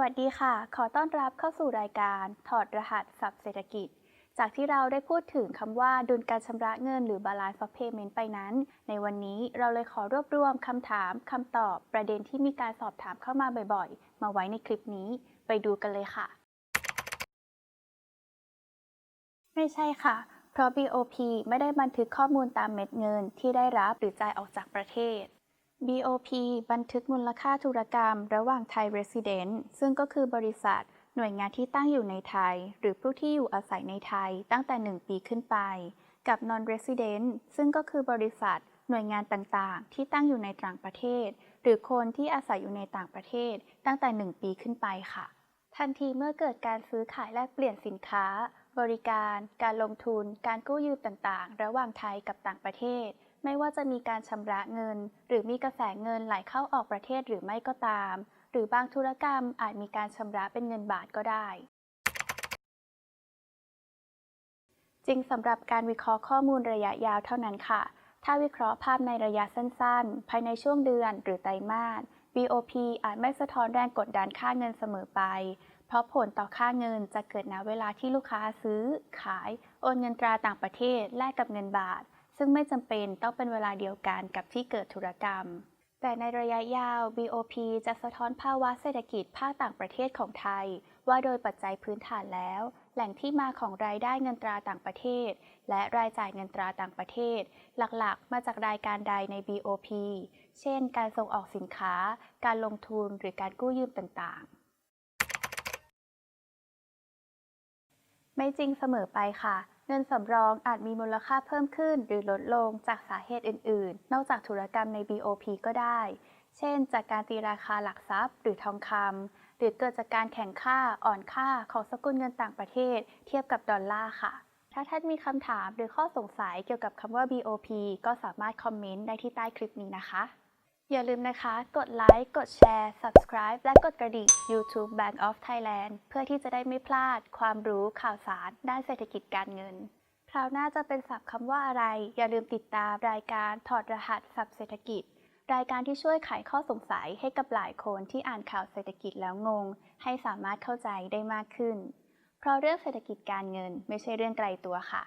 วัสดีค่ะ ขอต้อนรับเข้าสู่รายการ ถอดรหัสสับเศรษฐกิจ จากที่เราได้พูดถึงคำว่าดุลการชำระเงินหรือ balance of payment ไปนั้น ในวันนี้เราเลยขอรวบรวมคำถามคำตอบประเด็นที่มีการสอบถามเข้ามาบ่อยๆ มาไว้ในคลิปนี้ ไปดูกันเลยค่ะ ไม่ใช่ค่ะ เพราะ BOP ไม่ได้บันทึกข้อมูลตามเม็ดเงินที่ได้รับหรือจ่ายออกจากประเทศ BOP บันทึกมูลค่าธุรกรรม ระหว่างไทย Resident ซึ่งก็คือบริษัท หน่วยงานที่ตั้งอยู่ในไทย หรือผู้ที่อยู่อาศัยในไทยตั้งแต่ 1 ปีขึ้นไป กับ Non-Resident ซึ่งก็คือบริษัท หน่วยงานต่างๆ ที่ตั้งอยู่ในต่างประเทศ หรือคนที่อาศัยอยู่ในต่างประเทศ ตั้งแต่ 1 ปีขึ้นไปค่ะ ทันทีเมื่อเกิดการซื้อขายแลกเปลี่ยนสินค้า บริการ การลงทุน การกู้ยืมต่างๆ ระหว่างไทยกับต่างประเทศ ไม่ว่าจะมีการชำระเงิน หรือมีกระแสเงินไหลเข้าออกประเทศหรือไม่ก็ตาม หรือบางธุรกรรมอาจมีการชำระเป็นเงินบาทก็ได้ จริงสำหรับการวิเคราะห์ข้อมูลระยะยาวเท่านั้นค่ะ ถ้าวิเคราะห์ภาพในระยะสั้นๆ ภายในช่วงเดือนหรือไตรมาส BOP อาจไม่สะท้อนแรงกดดันค่าเงินเสมอไป เพราะผลต่อค่าเงินจะเกิดณเวลาที่ลูกค้าซื้อ ขาย โอนเงินตราต่างประเทศ แลกกับเงินบาท ซึ่งไม่จำเป็นต้องเป็นเวลาเดียวกันกับที่เกิดธุรกรรม แต่ในระยะยาว BOP จะสะท้อนภาวะเศรษฐกิจภาคต่างประเทศของไทย ว่าโดยปัจจัยพื้นฐานแล้ว แหล่งที่มาของรายได้เงินตราต่างประเทศ และรายจ่ายเงินตราต่างประเทศ หลักๆ มาจากรายการใดใน BOP เช่น การส่งออกสินค้า การลงทุนหรือการกู้ยืมต่างๆ ไม่จริงเสมอไปค่ะ เงินสำรองอาจมีมูลค่าเพิ่มขึ้นหรือลดลงจากสาเหตุอื่น ๆ นอกจากธุรกรรมใน BOP ก็ได้ เช่น จากการตีราคาหลักทรัพย์ หรือทองคำหรือเกิดจากการแข่งค่าอ่อนค่าของสกุลเงินต่างประเทศ เทียบกับดอลลาร์ค่ะ ถ้าท่านมีคำถามหรือข้อสงสัยเกี่ยวกับคำว่า BOP ก็สามารถคอมเมนต์ได้ที่ใต้คลิปนี้นะคะ อย่าลืมนะคะ กดไลค์ กดแชร์ subscribe และกดกระดิ่ง YouTube Bank of Thailand เพื่อที่จะได้ไม่พลาดความรู้ข่าวสาร ด้านเศรษฐกิจการเงิน คราวหน้าจะเป็นศัพท์คำว่าอะไร อย่าลืมติดตามรายการถอดรหัสศัพท์เศรษฐกิจ รายการที่ช่วยไขข้อสงสัยให้กับหลายคนที่อ่านข่าวเศรษฐกิจแล้วงง ให้สามารถเข้าใจได้มากขึ้น เพราะเรื่องเศรษฐกิจการเงินไม่ใช่เรื่องไกลตัวค่ะ